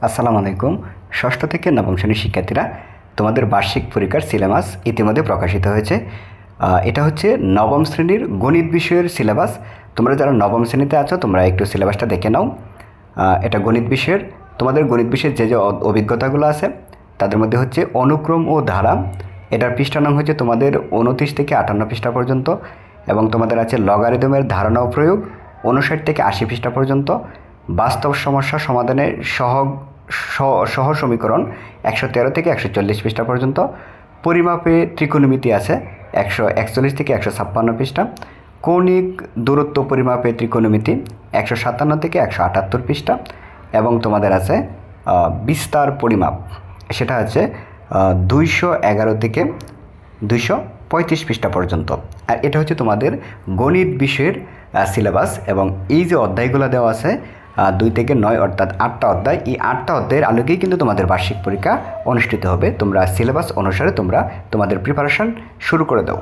আসসালামু আলাইকুম। ষষ্ঠ থেকে নবম শ্রেণির শিক্ষার্থীরা, তোমাদের বার্ষিক পরীক্ষার সিলেবাস ইতিমধ্যে প্রকাশিত হয়েছে। এটা হচ্ছে নবম শ্রেণির গণিত বিষয়ের সিলেবাস। তোমরা যারা নবম শ্রেণীতে আছো, তোমরা একটু সিলেবাসটা দেখে নাও। এটা গণিত বিষয়ের। তোমাদের গণিত বিষয়ের যে যে অভিজ্ঞতাগুলো আছে, তাদের মধ্যে হচ্ছে অনুক্রম ও ধারা। এটার পৃষ্ঠা নাম হচ্ছে তোমাদের উনত্রিশ থেকে আটান্ন পৃষ্ঠা পর্যন্ত এবং তোমাদের আছে লগারিদমের ধারণা ও প্রয়োগ, উনষাট থেকে আশি পৃষ্ঠা পর্যন্ত। বাস্তব সমস্যা সমাধানের সহ স- সহ সমীকরণ একশো তেরো থেকে একশো চল্লিশ পৃষ্ঠা পর্যন্ত। পরিমাপে ত্রিকোণমিতি আছে একশো একচল্লিশ থেকে একশো ছাপ্পান্ন পৃষ্ঠা। কৌণিক দূরত্ব পরিমাপে ত্রিকোণমিতি একশো সাতান্ন থেকে একশো আটাত্তর পৃষ্ঠা। এবং তোমাদের আছে বিস্তার পরিমাপ। সেটা হচ্ছে দুইশো এগারো থেকে দুইশো পঁয়ত্রিশ পৃষ্ঠা পর্যন্ত। আর এটা হচ্ছে তোমাদের গণিত বিষয়ের সিলেবাস এবং এই যে অধ্যায়গুলো দেওয়া আছে দুই থেকে নয় অর্থাৎ আটটা অধ্যায়। এই আটটা অধ্যায়ের আলোকেই কিন্তু তোমাদের বার্ষিক পরীক্ষা অনুষ্ঠিত হবে। তোমরা সিলেবাস অনুসারে তোমরা তোমাদের প্রিপারেশন শুরু করে দাও।